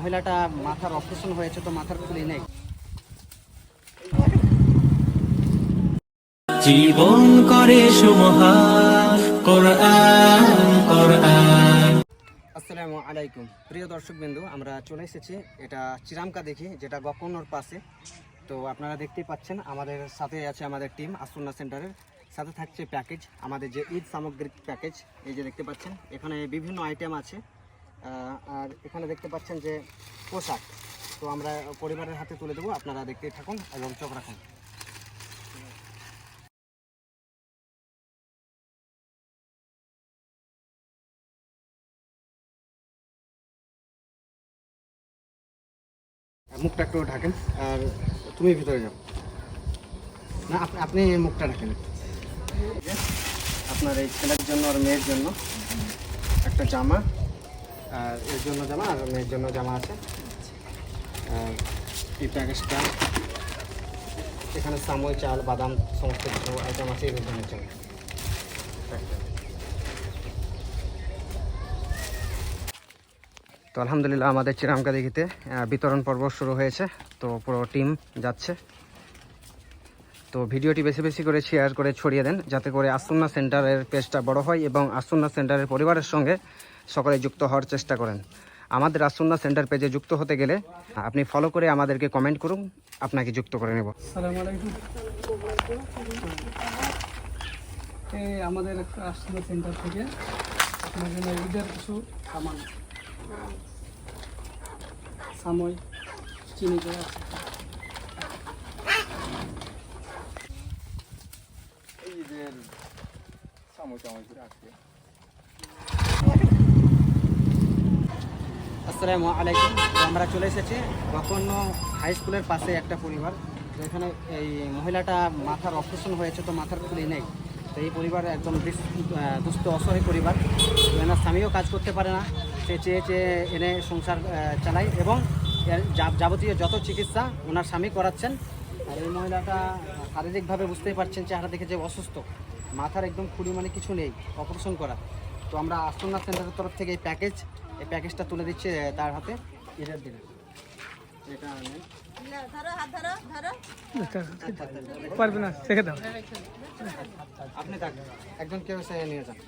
মহিলাটা মাথার অপারেশন হয়েছে তো মাথার খুলি নেই। জীবন করে আসসালামু আলাইকুম। প্রিয় দর্শক বিন্দু আমরা চলে এসেছি এটা চিরামকা দেখি যেটা গকর্ণর পাশে। তো আপনারা দেখতেই পাচ্ছেন আমাদের সাথে আছে আমাদের টিম আসুন্না সেন্টারের। সাথে থাকছে প্যাকেজ আমাদের যে ঈদ সামগ্রিক প্যাকেজ এই যে দেখতে পাচ্ছেন এখানে বিভিন্ন আইটেম আছে। আর এখানে দেখতে পাচ্ছেন যে পোশাক। তো আমরা পরিবারের হাতে তুলে দেবো, আপনারা দেখতেই থাকুন এবং চোখ রাখুন। মুখটা একটু ঢাকেন, আর তুমি ভিতরে যাও। না আপনি মুখটা ঢাকেন। আপনার এই ছেলের জন্য আর মেয়ের জন্য একটা জামা। আর এর জন্য জামা আর মেয়ের জন্য জামা আছে। এই প্যাকেজটা, এখানে সাময় চাল, বাদাম, সমস্ত কিছু আইটেম আছে এর জন্য জন্য। তো আলহামদুলিল্লাহ আমাদের চিরামকা দিঘিতে বিতরণ পর্ব শুরু হয়েছে। তো পুরো টিম যাচ্ছে। তো ভিডিওটি বেশি বেশি করে শেয়ার করে ছড়িয়ে দেন, যাতে করে আসুন্না সেন্টারের পেজটা বড় হয় এবং আসুন্না সেন্টারের পরিবারের সঙ্গে সকলে যুক্ত হওয়ার চেষ্টা করেন। আমাদের আসুন্না সেন্টার পেজে যুক্ত হতে গেলে আপনি ফলো করে আমাদেরকে কমেন্ট করুন, আপনাকে যুক্ত করে নেব। আমাদের সেন্টার থেকে কিছু চিনি করে আছে আসসালামু আলাইকুম। আমরা চলে এসেছি গকর্ণ হাই স্কুলের পাশে একটা পরিবার। তো এখানে এই মহিলাটা মাথার অপারেশন হয়েছে, তো মাথার খুলি নেই। তো এই পরিবার একদম দুস্থ, অসহায় পরিবার। এনার স্বামীও কাজ করতে পারে না। সে চেয়ে চেয়ে এনে সংসার চালায় এবং যাবতীয় যত চিকিৎসা ওনার স্বামী করাচ্ছেন। আর এই মহিলাটা শারীরিকভাবে বুঝতেই পারছেন, চেহারা দেখে যে অসুস্থ। মাথার একদম খুঁড়ি মানে কিছু নেই অপারেশন করা। তো আমরা আস্তনা সেন্টারের তরফ থেকে এই প্যাকেজ এই প্যাকেজটা তুলে দিচ্ছে তার হাতে এটার দিনে এটা পারবে না শেখে দাও। আপনি থাকবেন একজন কেউ নিয়ে যান।